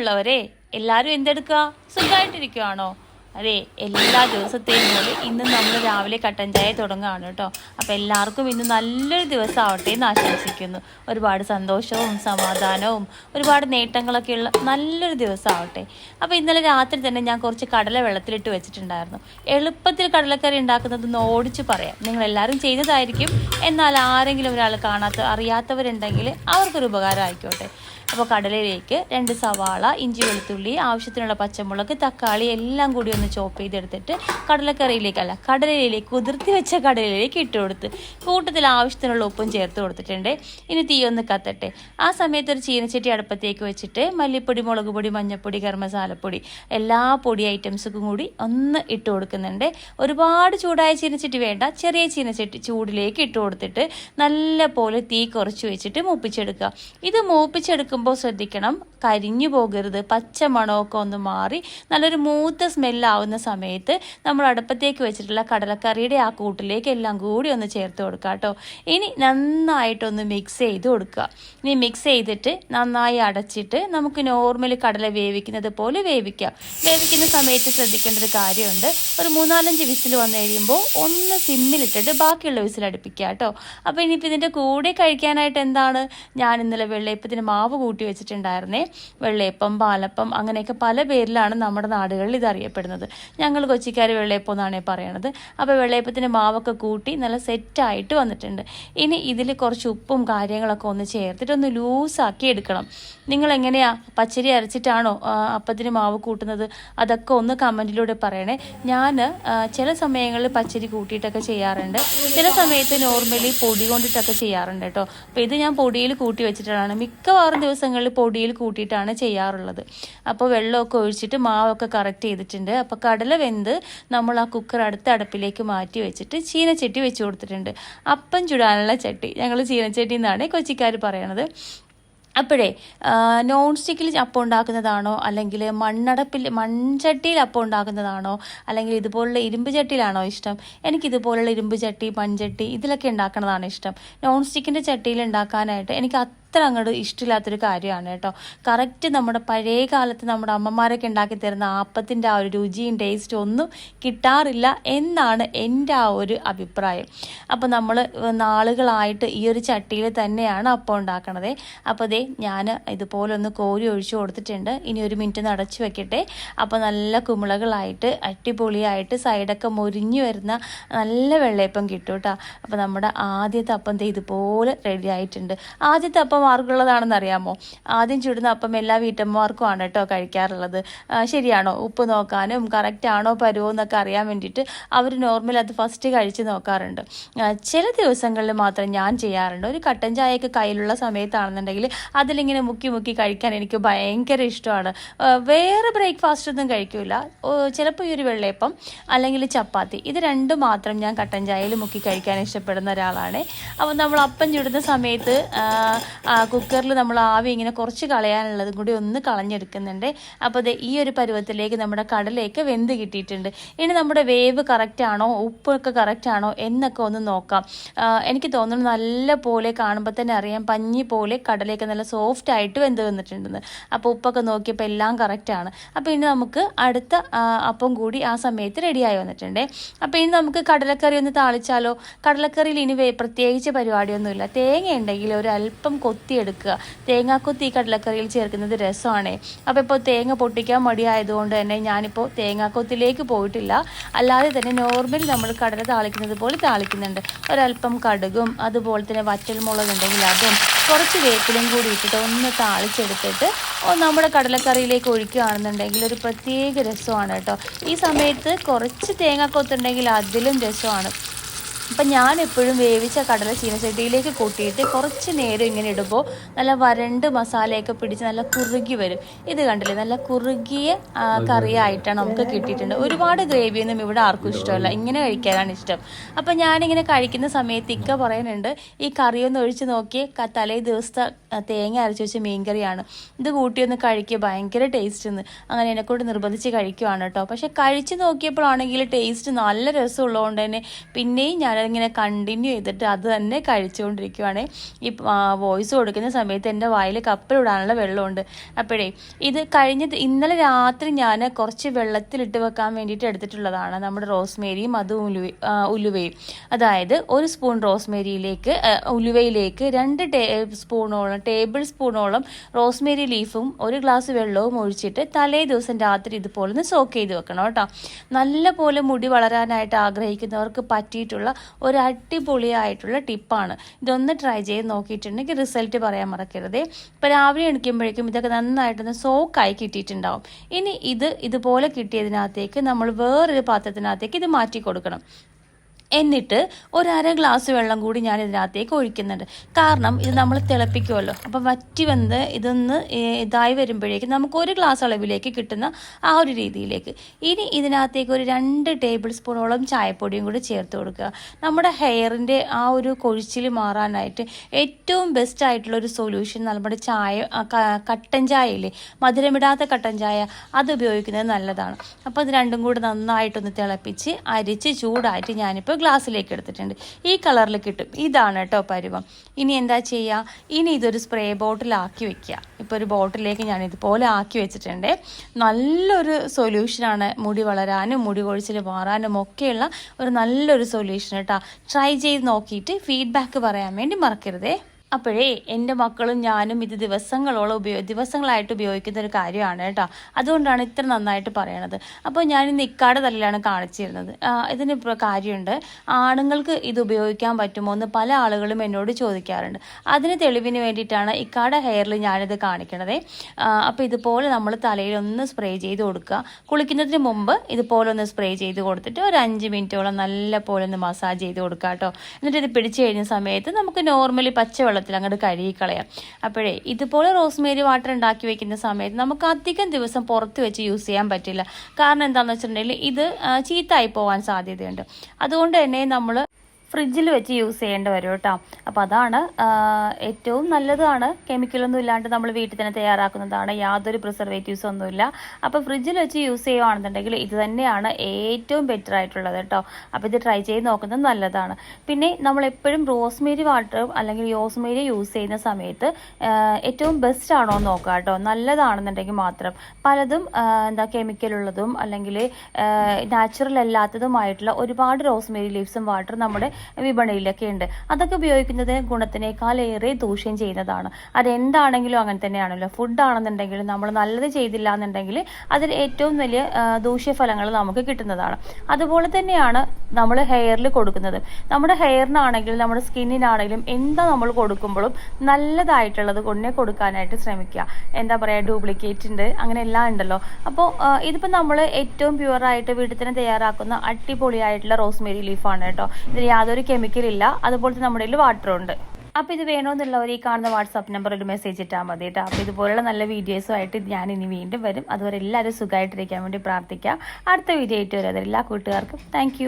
പ്രിയമുള്ളവരെ എല്ലാവരും എന്തെടുക്കുക സുഖമായിട്ടിരിക്കുവാണോ അതെ എല്ലാ ദിവസത്തെയും പോലെ ഇന്ന് നമ്മൾ രാവിലെ കട്ടൻ ചായ തുടങ്ങുകയാണ് കേട്ടോ. അപ്പോൾ എല്ലാവർക്കും ഇന്ന് നല്ലൊരു ദിവസം ആവട്ടെ എന്ന് ആശംസിക്കുന്നു. ഒരുപാട് സന്തോഷവും സമാധാനവും ഒരുപാട് നേട്ടങ്ങളൊക്കെയുള്ള നല്ലൊരു ദിവസം ആവട്ടെ അപ്പോൾ ഇന്നലെ രാത്രി തന്നെ ഞാൻ കുറച്ച് കടല വെള്ളത്തിലിട്ട് വെച്ചിട്ടുണ്ടായിരുന്നു. എളുപ്പത്തിൽ കടലക്കറി ഉണ്ടാക്കുന്നത് ഒന്ന് ഓടിച്ച് പറയാം. നിങ്ങൾ എല്ലാവരും ചെയ്യുന്നതായിരിക്കും എന്നാൽ ആരെങ്കിലും ഒരാൾ കാണാത്ത അറിയാത്തവരുണ്ടെങ്കിൽ അവർക്കൊരു ഉപകാരം ആയിക്കോട്ടെ അപ്പോൾ കടലയിലേക്ക് രണ്ട് സവാള ഇഞ്ചി വെളുത്തുള്ളി ആവശ്യത്തിനുള്ള പച്ചമുളക് തക്കാളി എല്ലാം കൂടി ഒന്ന് ചോപ്പ് ചെയ്തെടുത്തിട്ട് കടലക്കറിയിലേക്ക് അല്ല കടലയിലേക്ക് കുതിർത്തി വെച്ച കടലയിലേക്ക് ഇട്ട് കൊടുത്ത് കൂട്ടത്തിൽ ആവശ്യത്തിനുള്ള ഉപ്പും ചേർത്ത് കൊടുത്തിട്ടുണ്ട്. ഇനി തീ ഒന്ന് കത്തട്ടെ. ആ സമയത്ത് ഒരു ചീനച്ചട്ടി അടുപ്പത്തേക്ക് വെച്ചിട്ട് മല്ലിപ്പൊടി മുളക് പൊടി മഞ്ഞൾപ്പൊടി ഗരം മസാലപ്പൊടി എല്ലാ പൊടി ഐറ്റംസും കൂടി ഒന്ന് ഇട്ട് കൊടുക്കുന്നുണ്ട്. ഒരുപാട് ചൂടായ ചീനച്ചട്ടി വേണ്ട ചെറിയ ചീനച്ചട്ടി ചൂടിലേക്ക് ഇട്ട് കൊടുത്തിട്ട് നല്ല പോലെ തീ കുറച്ച് വെച്ചിട്ട് മൂപ്പിച്ചെടുക്കുക. ഇത് മൂപ്പിച്ചെടുക്കുമ്പോൾ ശ്രദ്ധിക്കണം കരിഞ്ഞു പോകരുത് പച്ച മണമൊക്കെ ഒന്ന് മാറി നല്ലൊരു മൂത്ത സ്മെല്ലാവുന്ന സമയത്ത് നമ്മൾ അടുപ്പത്തേക്ക് വെച്ചിട്ടുള്ള കടലക്കറിയുടെ ആ കൂട്ടിലേക്ക് എല്ലാം കൂടി ഒന്ന് ചേർത്ത് കൊടുക്കുക കേട്ടോ. ഇനി നന്നായിട്ടൊന്ന് മിക്സ് ചെയ്ത് കൊടുക്കുക. ഇനി മിക്സ് ചെയ്തിട്ട് നന്നായി അടച്ചിട്ട് നമുക്ക് നോർമൽ കടല വേവിക്കുന്നത് പോലെ വേവിക്കാം. വേവിക്കുന്ന സമയത്ത് ശ്രദ്ധിക്കേണ്ട ഒരു കാര്യമുണ്ട്. ഒരു മൂന്നാലഞ്ച് വിസിൽ വന്നു കഴിയുമ്പോൾ ഒന്ന് സിമ്മിലിട്ടിട്ട് ബാക്കിയുള്ള വിസിൽ അടുപ്പിക്കുക കേട്ടോ. അപ്പോൾ ഇനിയിപ്പോൾ ഇതിന്റെ കൂടെ കഴിക്കാനായിട്ട് എന്താണ്? ഞാൻ ഇന്നലെ വെള്ളയപ്പത്തിന് മാവ് കൂട്ടി വെച്ചിട്ടുണ്ടായിരുന്നേ. വെള്ളയപ്പം പാലപ്പം അങ്ങനെയൊക്കെ പല പേരിലാണ് നമ്മുടെ നാടുകളിൽ ഇത് അറിയപ്പെടുന്നത്. ഞങ്ങൾ കൊച്ചിക്കാർ വെള്ളയപ്പം എന്നാണ് പറയണത്. അപ്പോൾ വെള്ളയപ്പത്തിന് മാവൊക്കെ കൂട്ടി നല്ല സെറ്റായിട്ട് വന്നിട്ടുണ്ട്. ഇനി ഇതിൽ കുറച്ച് ഉപ്പും കാര്യങ്ങളൊക്കെ ഒന്ന് ചേർത്തിട്ട് ഒന്ന് ലൂസാക്കി എടുക്കണം. നിങ്ങൾ എങ്ങനെയാ പച്ചരി അരച്ചിട്ടാണോ അപ്പത്തിന് മാവ് കൂട്ടുന്നത്? അതൊക്കെ ഒന്ന് കമന്റിലൂടെ പറയണേ. ഞാൻ ചില സമയങ്ങളിൽ പച്ചരി കൂട്ടിയിട്ടൊക്കെ ചെയ്യാറുണ്ട്. ചില സമയത്ത് നോർമലി പൊടി കൊണ്ടിട്ടൊക്കെ ചെയ്യാറുണ്ട് കേട്ടോ. അപ്പോൾ ഇത് ഞാൻ പൊടിയിൽ കൂട്ടി വെച്ചിട്ടാണ്. മിക്കവാറും ദിവസങ്ങളിൽ പൊടിയിൽ കൂട്ടിയിട്ടാണ് ചെയ്യാറുള്ളത്. അപ്പോൾ വെള്ളമൊക്കെ ഒഴിച്ചിട്ട് മാവൊക്കെ കറക്റ്റ് ചെയ്തിട്ടുണ്ട്. അപ്പോൾ കടല വെന്ത് നമ്മൾ ആ കുക്കർ അടുത്ത അടുപ്പിലേക്ക് മാറ്റി വെച്ചിട്ട് ചീനച്ചട്ടി വെച്ച് കൊടുത്തിട്ടുണ്ട്. അപ്പം ചുടാനുള്ള ചട്ടി. ഞങ്ങൾ ചീനച്ചട്ടി എന്നാണ് കൊച്ചിക്കാർ പറയണത്. അപ്പോഴേ നോൺ സ്റ്റിക്കിൽ അപ്പം ഉണ്ടാക്കുന്നതാണോ? അല്ലെങ്കിൽ മണ്ണടപ്പിൽ മൺചട്ടിയിൽ അപ്പം ഉണ്ടാക്കുന്നതാണോ? അല്ലെങ്കിൽ ഇതുപോലുള്ള ഇരുമ്പ് ചട്ടിയിലാണോ ഇഷ്ടം? എനിക്ക് ഇതുപോലുള്ള ഇരുമ്പ് ചട്ടി മൺചട്ടി ഇതിലൊക്കെ ഉണ്ടാക്കുന്നതാണ് ഇഷ്ടം. നോൺ സ്റ്റിക്കിന്റെ ചട്ടിയിൽ ഉണ്ടാക്കാനായിട്ട് എനിക്ക് അത്ര അങ്ങോട്ട് ഇഷ്ടമില്ലാത്തൊരു കാര്യമാണ് കേട്ടോ. കറക്റ്റ് നമ്മുടെ പഴയ കാലത്ത് നമ്മുടെ അമ്മമാരൊക്കെ ഉണ്ടാക്കി തരുന്ന ആപ്പത്തിന്റെ ആ ഒരു രുചിയും ടേസ്റ്റും ഒന്നും കിട്ടാറില്ല എന്നാണ് എന്റെ ആ ഒരു അഭിപ്രായം. അപ്പോൾ നമ്മൾ നാളുകളായിട്ട് ഈ ഒരു ചട്ടിയിൽ തന്നെയാണ് അപ്പം ഉണ്ടാക്കണത്. അപ്പോൾ ദേ ഞാൻ ഇതുപോലെ ഒന്ന് കോരി ഒഴിച്ചു കൊടുത്തിട്ടുണ്ട്. ഇനി ഒരു മിനിറ്റ് ഒന്ന് അടച്ചു വെക്കട്ടെ. അപ്പോൾ നല്ല കുമിളകളായിട്ട് അട്ടിപൊളിയായിട്ട് സൈഡൊക്കെ മുരിഞ്ഞു വരുന്ന നല്ല വെള്ളയപ്പം കിട്ടും കേട്ടോ. അപ്പോൾ നമ്മുടെ ആദ്യത്തെ അപ്പം ദേ ഇതുപോലെ റെഡി ആയിട്ടുണ്ട്. ആദ്യത്തെ അപ്പം ആർക്കുള്ളതാണെന്ന് അറിയാമോ? ആദ്യം ചുടുന്ന അപ്പം എല്ലാ വീട്ടമ്മമാർക്കും ആണ് കേട്ടോ കഴിക്കാറുള്ളത്. ശരിയാണോ? ഉപ്പ് നോക്കാനും കറക്റ്റ് ആണോ പരുവോ എന്നൊക്കെ അറിയാൻ വേണ്ടിയിട്ട് അവർ നോർമൽ അത് ഫസ്റ്റ് കഴിച്ച് നോക്കാറുണ്ട്. ചില ദിവസങ്ങളിൽ മാത്രം ഞാൻ ചെയ്യാറുണ്ട്. ഒരു കട്ടൻ ചായയൊക്കെ കയ്യിലുള്ള സമയത്താണെന്നുണ്ടെങ്കിൽ അതിലിങ്ങനെ മുക്കി മുക്കി കഴിക്കാൻ എനിക്ക് ഭയങ്കര ഇഷ്ടമാണ്. വേറെ ബ്രേക്ക്ഫാസ്റ്റ് ഒന്നും കഴിക്കില്ല ചിലപ്പോൾ ഈ ഒരു വെള്ളയപ്പം അല്ലെങ്കിൽ ചപ്പാത്തി. ഇത് രണ്ടും മാത്രം ഞാൻ കട്ടൻ ചായയിൽ മുക്കി കഴിക്കാൻ ഇഷ്ടപ്പെടുന്ന ഒരാളാണ്. അപ്പോൾ നമ്മൾ അപ്പം ചുടുന്ന സമയത്ത് കുക്കറിൽ നമ്മൾ ആവി ഇങ്ങനെ കുറച്ച് കളയാനുള്ളതും കൂടി ഒന്ന് കളഞ്ഞെടുക്കുന്നുണ്ട്. അപ്പോൾ ദേ ഈ ഒരു പരുവത്തിലേക്ക് നമ്മുടെ കടലേക്ക് വെന്ത് കിട്ടിയിട്ടുണ്ട്. ഇനി നമ്മുടെ വേവ് കറക്റ്റ് ആണോ ഉപ്പൊക്കെ കറക്റ്റ് ആണോ എന്നൊക്കെ ഒന്ന് നോക്കാം. എനിക്ക് തോന്നുന്നു നല്ല പോലെ കാണുമ്പോൾ തന്നെ അറിയാം പഞ്ഞി പോലെ കടലയൊക്കെ നല്ല സോഫ്റ്റ് ആയിട്ട് വെന്ത് വന്നിട്ടുണ്ടെന്ന്. അപ്പോൾ ഉപ്പൊക്കെ നോക്കിയപ്പോൾ എല്ലാം കറക്റ്റ് ആണ്. അപ്പോൾ ഇനി നമുക്ക് അടുത്ത അപ്പം കൂടി ആ സമയത്ത് റെഡിയായി വന്നിട്ടുണ്ട്. അപ്പോൾ ഇനി നമുക്ക് കടലക്കറി ഒന്ന് താളിച്ചാലോ? കടലക്കറിയിൽ ഇനി പ്രത്യേകിച്ച് പരിപാടിയൊന്നുമില്ല. തേങ്ങ ഉണ്ടെങ്കിൽ ഒരു അല്പം കൊത്തിയെടുക്കുക. തേങ്ങാക്കൊത്തി കടലക്കറിയിൽ ചേർക്കുന്നത് രസമാണ്. അപ്പോൾ ഇപ്പോൾ തേങ്ങ പൊട്ടിക്കാൻ മടിയായതുകൊണ്ട് തന്നെ ഞാനിപ്പോൾ തേങ്ങാക്കൊത്തിലേക്ക് പോയിട്ടില്ല. അല്ലാതെ തന്നെ നോർമൽ നമ്മൾ കടല താളിക്കുന്നത് പോലെ താളിക്കുന്നുണ്ട്. ഒരല്പം കടുകും അതുപോലെ തന്നെ വറ്റൽമുളക് ഉണ്ടെങ്കിൽ അതും കുറച്ച് വേപ്പിലും കൂടി ഇട്ടിട്ട് ഒന്ന് താളിച്ചെടുത്തിട്ട് നമ്മുടെ കടലക്കറിയിലേക്ക് ഒഴിക്കുകയാണെന്നുണ്ടെങ്കിൽ ഒരു പ്രത്യേക രസമാണ് കേട്ടോ. ഈ സമയത്ത് കുറച്ച് തേങ്ങാക്കൊത്തുണ്ടെങ്കിൽ അതിലും രസമാണ്. അപ്പം ഞാൻ എപ്പോഴും വേവിച്ച കടല ചീനച്ചട്ടിയിലേക്ക് കൂട്ടിയിട്ട് കുറച്ച് നേരം ഇങ്ങനെ ഇടുമ്പോൾ നല്ല വരണ്ട് മസാലയൊക്കെ പിടിച്ച് നല്ല കുറുകി വരും. ഇത് കണ്ടില്ലേ? നല്ല കുറുകിയ കറിയായിട്ടാണ് നമുക്ക് കിട്ടിയിട്ടുണ്ട്. ഒരുപാട് ഗ്രേവിയൊന്നും ഇവിടെ ആർക്കും ഇഷ്ടമല്ല. ഇങ്ങനെ കഴിക്കാനാണ് ഇഷ്ടം. അപ്പം ഞാനിങ്ങനെ കഴിക്കുന്ന സമയത്ത് ഇക്ക പറയുന്നുണ്ട് ഈ കറിയൊന്ന് ഒഴിച്ച് നോക്കി തലേ ദിവസത്തെ തേങ്ങ അരച്ച് വെച്ച മീൻകറിയാണ്. ഇത് കൂട്ടിയൊന്ന് കഴിക്കുക ഭയങ്കര ടേസ്റ്റ് എന്ന് അങ്ങനെ എന്നെക്കൊണ്ട് നിർബന്ധിച്ച് കഴിക്കുവാണ് കേട്ടോ. പക്ഷെ കഴിച്ച് നോക്കിയപ്പോഴാണെങ്കിൽ ടേസ്റ്റ് നല്ല രസമുള്ളതുകൊണ്ട് തന്നെ പിന്നെയും ഞാൻ ഞാനതിങ്ങനെ കണ്ടിന്യൂ ചെയ്തിട്ട് അത് തന്നെ കഴിച്ചുകൊണ്ടിരിക്കുവാണ്. ഈ വോയിസ് കൊടുക്കുന്ന സമയത്ത് എന്റെ വായിൽ കപ്പലിടാനുള്ള വെള്ളമുണ്ട്. അപ്പോഴേ ഇത് കഴിഞ്ഞ ഇന്നലെ രാത്രി ഞാൻ കുറച്ച് വെള്ളത്തിലിട്ട് വെക്കാൻ വേണ്ടിയിട്ട് എടുത്തിട്ടുള്ളതാണ് നമ്മുടെ റോസ്മേരിയും അതും ഉലുവ ഉലുവയും. അതായത് ഒരു സ്പൂൺ റോസ്മേരിയിലേക്ക് ഉലുവയിലേക്ക് രണ്ട് ടേ സ്പൂണോളം ടേബിൾ സ്പൂണോളം റോസ്മേരി ലീഫും ഒരു ഗ്ലാസ് വെള്ളവും ഒഴിച്ചിട്ട് തലേ ദിവസം രാത്രി ഇതുപോലെ ഒന്ന് സോക്ക് ചെയ്ത് വെക്കണം കേട്ടോ. നല്ല പോലെ മുടി വളരാനായിട്ട് ആഗ്രഹിക്കുന്നവർക്ക് പറ്റിയിട്ടുള്ള ഒരു അടിപൊളിയായിട്ടുള്ള ടിപ്പാണ്. ഇതൊന്ന് ട്രൈ ചെയ്ത് നോക്കിയിട്ടുണ്ടെങ്കിൽ റിസൾട്ട് പറയാൻ മറക്കരുതേ. ഇപ്പോൾ രാവിലെ എണിക്കുമ്പോഴേക്കും ഇതൊക്കെ നന്നായിട്ടൊന്ന് സോക്കായി കിട്ടിയിട്ടുണ്ടാവും. ഇനി ഇത് ഇതുപോലെ കിട്ടിയതിനകത്തേക്ക് നമ്മൾ വേറൊരു പാത്രത്തിനകത്തേക്ക് ഇത് മാറ്റി കൊടുക്കണം. എന്നിട്ട് ഒരു അര ഗ്ലാസ് വെള്ളം കൂടി ഞാൻ ഇതിനകത്തേക്ക് ഒഴിക്കുന്നുണ്ട്. കാരണം ഇത് നമ്മൾ തിളപ്പിക്കുമല്ലോ. അപ്പം വറ്റി വന്ന് ഇതൊന്ന് ഇതായി വരുമ്പോഴേക്കും നമുക്ക് ഒരു ഗ്ലാസ് അളവിലേക്ക് കിട്ടുന്ന ആ ഒരു രീതിയിലേക്ക്. ഇനി ഇതിനകത്തേക്ക് ഒരു രണ്ട് ടേബിൾ സ്പൂണോളം ചായപ്പൊടിയും കൂടി ചേർത്ത് കൊടുക്കുക. നമ്മുടെ ഹെയറിന്റെ ആ ഒരു കൊഴിച്ചിൽ മാറാനായിട്ട് ഏറ്റവും ബെസ്റ്റ് ആയിട്ടുള്ള ഒരു സൊല്യൂഷൻ നമ്മുടെ ചായ കട്ടൻ ചായ ചായയില്ലേ? മധുരമിടാത്ത കട്ടൻ ചായ അത് ഉപയോഗിക്കുന്നത് നല്ലതാണ്. അപ്പോൾ ഇത് രണ്ടും കൂടി നന്നായിട്ടൊന്ന് തിളപ്പിച്ച് അരിച്ച് ചൂടായിട്ട് ഞാനിപ്പോൾ ഗ്ലാസ്സിലേക്ക് എടുത്തിട്ടുണ്ട്. ഈ കളറിൽ കിട്ടും. ഇതാണ് കേട്ടോ പരുവം. ഇനി എന്താ ചെയ്യുക ഇനി ഇതൊരു സ്പ്രേ ബോട്ടിലാക്കി വെക്കുക ഇപ്പോൾ ഒരു ബോട്ടിലേക്ക് ഞാൻ ഇതുപോലെ ആക്കി വെച്ചിട്ടുണ്ട്. നല്ലൊരു സൊല്യൂഷനാണ് മുടി വളരാനും മുടി കൊഴിച്ചിൽ മാറാനും ഒക്കെയുള്ള ഒരു നല്ലൊരു സൊല്യൂഷൻ കേട്ടോ ട്രൈ ചെയ്ത് നോക്കിയിട്ട് ഫീഡ്ബാക്ക് പറയാൻ വേണ്ടി മറക്കരുതേ. അപ്പോഴേ എന്റെ മക്കളും ഞാനും ഇത് ദിവസങ്ങളോളം ഉപയോഗ ദിവസങ്ങളായിട്ട് ഉപയോഗിക്കുന്ന ഒരു കാര്യമാണ് കേട്ടോ. അതുകൊണ്ടാണ് ഇത്ര നന്നായിട്ട് പറയണത്. അപ്പോൾ ഞാൻ ഇന്ന് ഇക്കാടെ തലയിലാണ് കാണിച്ചിരുന്നത്. ഇതിന് കാര്യമുണ്ട്. ആണുങ്ങൾക്ക് ഇത് ഉപയോഗിക്കാൻ പറ്റുമോ എന്ന് പല ആളുകളും എന്നോട് ചോദിക്കാറുണ്ട്. അതിന് തെളിവിന് വേണ്ടിയിട്ടാണ് ഇക്കാടെ ഹെയറിൽ ഞാനിത് കാണിക്കണത്. അപ്പോൾ ഇതുപോലെ നമ്മൾ തലയിൽ ഒന്ന് സ്പ്രേ ചെയ്ത് കൊടുക്കുക. കുളിക്കുന്നതിന് മുമ്പ് ഇതുപോലെ ഒന്ന് സ്പ്രേ ചെയ്ത് കൊടുത്തിട്ട് ഒരു അഞ്ച് മിനിറ്റോളം നല്ല പോലെ ഒന്ന് മസാജ് ചെയ്ത് കൊടുക്കുക കേട്ടോ. എന്നിട്ട് ഇത് പിടിച്ചു കഴിഞ്ഞ സമയത്ത് നമുക്ക് നോർമലി പച്ചവെള്ളത്തിൽ അങ്ങോട്ട് കഴുകി കളയാം അപ്പോഴേ ഇതുപോലെ റോസ്മേരി വാട്ടർ ഉണ്ടാക്കി വെക്കുന്ന സമയത്ത് നമുക്ക് അധികം ദിവസം പുറത്ത് വെച്ച് യൂസ് ചെയ്യാൻ പറ്റില്ല. കാരണം എന്താണെന്ന് വെച്ചിട്ടുണ്ടെങ്കിൽ ഇത് ചീത്തായി പോകാൻ സാധ്യതയുണ്ട്. അതുകൊണ്ട് തന്നെ നമ്മൾ ഫ്രിഡ്ജിൽ വെച്ച് യൂസ് ചെയ്യേണ്ടി വരും കേട്ടോ. അപ്പോൾ അതാണ് ഏറ്റവും നല്ലതാണ്. കെമിക്കലൊന്നും ഇല്ലാണ്ട് നമ്മൾ വീട്ടിൽ തന്നെ തയ്യാറാക്കുന്നതാണ്. യാതൊരു പ്രിസർവേറ്റീവ്സ് ഒന്നുമില്ല. അപ്പോൾ ഫ്രിഡ്ജിൽ വെച്ച് യൂസ് ചെയ്യുകയാണെന്നുണ്ടെങ്കിൽ ഇത് തന്നെയാണ് ഏറ്റവും ബെറ്റർ ആയിട്ടുള്ളത് കേട്ടോ. അപ്പോൾ ഇത് ട്രൈ ചെയ്ത് നോക്കുന്നത് നല്ലതാണ്. പിന്നെ നമ്മൾ എപ്പോഴും റോസ്മേരി വാട്ടറും അല്ലെങ്കിൽ യോസ്മേരി യൂസ് ചെയ്യുന്ന സമയത്ത് ഏറ്റവും ബെസ്റ്റ് ആണോ എന്ന് നോക്കുക കേട്ടോ. നല്ലതാണെന്നുണ്ടെങ്കിൽ മാത്രം. പലതും എന്താ കെമിക്കൽ ഉള്ളതും അല്ലെങ്കിൽ നാച്ചുറൽ അല്ലാത്തതുമായിട്ടുള്ള ഒരുപാട് റോസ്മേരി ലീവ്സും വാട്ടർ നമ്മുടെ വിപണിയിലൊക്കെ ഉണ്ട് അതൊക്കെ ഉപയോഗിക്കുന്നത് ഗുണത്തിനേക്കാൾ ഏറെ ദൂഷ്യം ചെയ്യുന്നതാണ്. അതെന്താണെങ്കിലും അങ്ങനെ തന്നെയാണല്ലോ. ഫുഡ് ആണെന്നുണ്ടെങ്കിൽ നമ്മൾ നല്ലത് ചെയ്തില്ല എന്നുണ്ടെങ്കിൽ അതിൽ ഏറ്റവും വലിയ ദൂഷ്യഫലങ്ങൾ നമുക്ക് കിട്ടുന്നതാണ്. അതുപോലെ തന്നെയാണ് നമ്മൾ ഹെയറിൽ കൊടുക്കുന്നത്. നമ്മുടെ ഹെയറിനാണെങ്കിലും നമ്മുടെ സ്കിന്നിനാണെങ്കിലും എന്താ നമ്മൾ കൊടുക്കുമ്പോഴും നല്ലതായിട്ടുള്ളത് കൊണ്ടേ കൊടുക്കാനായിട്ട് ശ്രമിക്കുക. എന്താ പറയുക ഡ്യൂപ്ലിക്കേറ്റ് ഉണ്ട്. അങ്ങനെ എല്ലാം ഉണ്ടല്ലോ. അപ്പോൾ ഇതിപ്പോൾ നമ്മൾ ഏറ്റവും പ്യുവറായിട്ട് വീട്ടിൽ തന്നെ തയ്യാറാക്കുന്ന അടിപൊളിയായിട്ടുള്ള റോസ്മേരി ലീഫാണ് കേട്ടോ. ഇതിൽ യാതൊരു കെമിക്കൽ ഇല്ല. അതുപോലെ തന്നെ നമ്മുടെ കയ്യിൽ വാട്ടറും ഉണ്ട്. അപ്പൊ ഇത് വേണമെന്നുള്ളവർ ഈ കാണുന്ന വാട്സാപ്പ് നമ്പറിൽ മെസ്സേജ് ഇട്ടാൽ മതി കേട്ടോ. അപ്പോൾ ഇതുപോലുള്ള നല്ല വീഡിയോസുമായിട്ട് ഞാൻ ഇനി വീണ്ടും വരും. അതുവരെ എല്ലാവരും സുഖമായിട്ടിരിക്കാൻ വേണ്ടി പ്രാർത്ഥിക്കാം. അടുത്ത വീഡിയോ ആയിട്ട് വരും. എല്ലാ കൂട്ടുകാർക്കും താങ്ക്